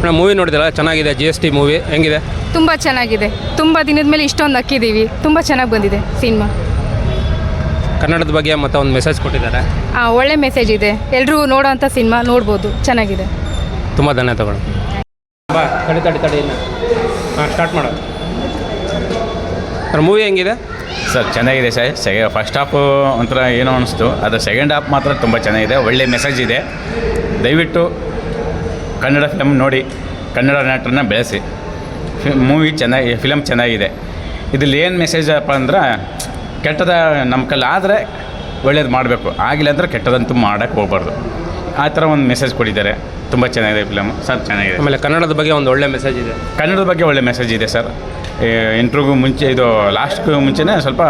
Madam movie ನೋಡಿದಲ್ಲ ಚೆನ್ನಾಗಿದೆ G S T movie ಹೆಂಗಿದೆ? ತುಂಬ ಚೆನ್ನಾಗಿದೆ. ತುಂಬ ದಿನದ ಮೇಲೆ ಇಷ್ಟೊಂದು ಹಾಕಿದ್ದೀವಿ. ತುಂಬ ಚೆನ್ನಾಗಿ ಬಂದಿದೆ ಸಿನಿಮಾ ಕನ್ನಡದ ಬಗ್ಗೆ ಮತ್ತೆ ಒಂದು ಮೆಸೇಜ್ ಕೊಟ್ಟಿದ್ದಾರೆ. ಒಳ್ಳೆ ಮೆಸೇಜ್ ಇದೆ. ಎಲ್ಲರೂ ನೋಡೋಂಥ ಸಿನಿಮಾ ನೋಡ್ಬೋದು. ಚೆನ್ನಾಗಿದೆ. ತುಂಬ ಧನ್ಯವಾದಗಳು. ಬಾ ತಡಿ ತಡಿ ತಡಿ ಇನ್ನು. ಹಾಂ ಸ್ಟಾರ್ಟ್ ಮಾಡು. ಸರ್ ಮೂವಿ ಹೆಂಗಿದೆ? ಸರ್ ಚೆನ್ನಾಗಿದೆ ಸರ್. ಸೆಗೆ ಫಸ್ಟ್ ಹಾಫು ಒಂಥರ ಏನೋ ಅನಿಸ್ತು. ಆದರೆ ಸೆಕೆಂಡ್ ಹಾಫ್ ಮಾತ್ರ ತುಂಬ ಚೆನ್ನಾಗಿದೆ. ಒಳ್ಳೆ ಮೆಸೇಜ್ ಇದೆ. ದಯವಿಟ್ಟು ಕನ್ನಡ ಫಿಲಮ್ ನೋಡಿ, ಕನ್ನಡ ನಟರನ್ನ ಬೆಳೆಸಿ. ಮೂವಿ ಚೆನ್ನಾಗಿ ಫಿಲಮ್ ಚೆನ್ನಾಗಿದೆ. ಇದರಲ್ಲಿ ಏನು ಮೆಸೇಜ್ ಅಪ್ಪ ಅಂದ್ರೆ, ಕೆಟ್ಟದ ನಮ್ಮ ಕೈಲಿ ಆದರೆ ಒಳ್ಳೇದು ಮಾಡಬೇಕು. ಆಗಿಲ್ಲ ಅಂದರೆ ಕೆಟ್ಟದಂತೂ ಮಾಡೋಕ್ಕೆ ಹೋಗ್ಬಾರ್ದು. ಆ ಥರ ಒಂದು ಮೆಸೇಜ್ ಕೊಟ್ಟಿದ್ದಾರೆ. ತುಂಬ ಚೆನ್ನಾಗಿದೆ ಫಿಲಮ್ ಸರ್ ಚೆನ್ನಾಗಿದೆ. ಆಮೇಲೆ ಕನ್ನಡದ ಬಗ್ಗೆ ಒಂದು ಒಳ್ಳೆ ಮೆಸೇಜ್ ಇದೆ. ಕನ್ನಡದ ಬಗ್ಗೆ ಒಳ್ಳೆ ಮೆಸೇಜ್ ಇದೆ ಸರ್. ಇಂಟ್ರಿಗೂ ಮುಂಚೆ ಇದು ಲಾಸ್ಟ್ಗೂ ಮುಂಚೆನೇ ಸ್ವಲ್ಪ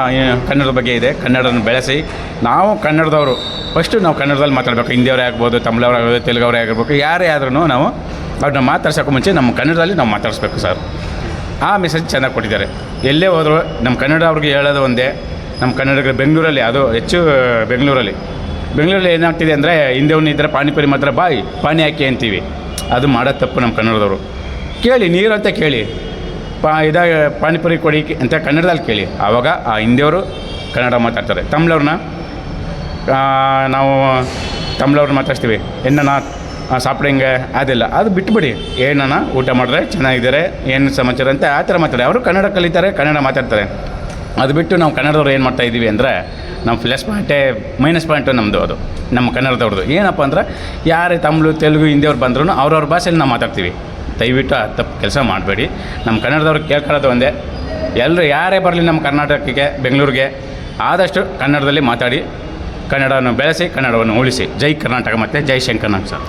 ಕನ್ನಡದ ಬಗ್ಗೆ ಇದೆ. ಕನ್ನಡನ ಬೆಳೆಸಿ. ನಾವು ಕನ್ನಡದವರು. ಫಸ್ಟು ನಾವು ಕನ್ನಡದಲ್ಲಿ ಮಾತಾಡಬೇಕು. ಹಿಂದಿಯವರೇ ಆಗ್ಬೋದು ತಮಿಳವರೇ ಆಗ್ಬೋದು ತೆಲುಗವರೇ ಆಗಿರ್ಬೇಕು ಯಾರೇ ಆದ್ರೂ ನಾವು ಅವ್ರನ್ನ ಮಾತಾಡ್ಸೋಕ್ಕೂ ಮುಂಚೆ ನಮ್ಮ ಕನ್ನಡದಲ್ಲಿ ನಾವು ಮಾತಾಡಿಸ್ಬೇಕು ಸರ್. ಆ ಮೆಸೇಜ್ ಚೆನ್ನಾಗಿ ಕೊಟ್ಟಿದ್ದಾರೆ. ಎಲ್ಲೇ ಹೋದರೂ ನಮ್ಮ ಕನ್ನಡ ಅವ್ರಿಗೆ ಹೇಳೋದು ಒಂದೇ. ನಮ್ಮ ಕನ್ನಡಿಗರು ಬೆಂಗಳೂರಲ್ಲಿ ಅದು ಹೆಚ್ಚು ಬೆಂಗಳೂರಲ್ಲಿ. ಬೆಂಗಳೂರಲ್ಲಿ ಏನಾಗ್ತಿದೆ ಅಂದರೆ ಹಿಂದೆವ್ನು ಇದ್ದರೆ ಪಾನಿಪುರಿ ಮಾತ್ರ ಬಾಯ್, ಪಾನಿ ಹಾಕಿ ಅಂತೀವಿ. ಅದು ಮಾಡೋ ತಪ್ಪು ನಮ್ಮ ಕನ್ನಡದವರು. ಕೇಳಿ, ನೀರು ಅಂತ ಕೇಳಿ. ಪಾ ಇದಾಗ ಪಾನಿಪುರಿ ಕೊಡಿ ಅಂತ ಕನ್ನಡದಲ್ಲಿ ಕೇಳಿ. ಆವಾಗ ಆ ಹಿಂದಿಯವರು ಕನ್ನಡ ಮಾತಾಡ್ತಾರೆ. ತಮಿಳವ್ರನ್ನ ನಾವು ತಮಿಳವ್ರನ್ನ ಮಾತಾಡ್ತೀವಿ ಏನಣ್ಣ ಸಾಪ್ಡಂಗೆ ಅದೆಲ್ಲ. ಅದು ಬಿಟ್ಬಿಡಿ. ಏನಣ್ಣ, ಊಟ ಮಾಡಿದ್ರೆ ಚೆನ್ನಾಗಿದ್ದಾರೆ? ಏನು ಸಮಾಚಾರ? ಅಂತ ಆ ಥರ ಮಾತಾಡಿ. ಅವರು ಕನ್ನಡ ಕಲಿತಾರೆ, ಕನ್ನಡ ಮಾತಾಡ್ತಾರೆ. ಅದು ಬಿಟ್ಟು ನಾವು ಕನ್ನಡದವ್ರು ಏನು ಮಾಡ್ತಾ ಇದ್ದೀವಿ ಅಂದರೆ ನಮ್ಮ ಪ್ಲಸ್ ಪಾಯಿಂಟೇ ಮೈನಸ್ ಪಾಯಿಂಟು ನಮ್ಮದು ಅದು, ನಮ್ಮ ಕನ್ನಡದವ್ರದ್ದು. ಏನಪ್ಪ ಅಂದ್ರೆ ಯಾರೇ ತಮಿಳು, ತೆಲುಗು, ಹಿಂದಿಯವ್ರು ಬಂದ್ರೂ ಅವ್ರವ್ರ ಭಾಷೆಯಲ್ಲಿ ನಾವು ಮಾತಾಡ್ತೀವಿ. ದಯವಿಟ್ಟು ಆ ತಪ್ಪು ಕೆಲಸ ಮಾಡಬೇಡಿ. ನಮ್ಮ ಕನ್ನಡದವ್ರು ಕೇಳ್ಕೊಳ್ಳೋದು ಒಂದೇ ಎಲ್ಲರೂ ಯಾರೇ ಬರಲಿ ನಮ್ಮ ಕರ್ನಾಟಕಕ್ಕೆ, ಬೆಂಗಳೂರಿಗೆ, ಆದಷ್ಟು ಕನ್ನಡದಲ್ಲಿ ಮಾತಾಡಿ, ಕನ್ನಡವನ್ನು ಬೆಳೆಸಿ, ಕನ್ನಡವನ್ನು ಉಳಿಸಿ. ಜೈ ಕರ್ನಾಟಕ ಮತ್ತು ಜೈ ಶಂಕರ್ನಾಗ್ ಸರ್.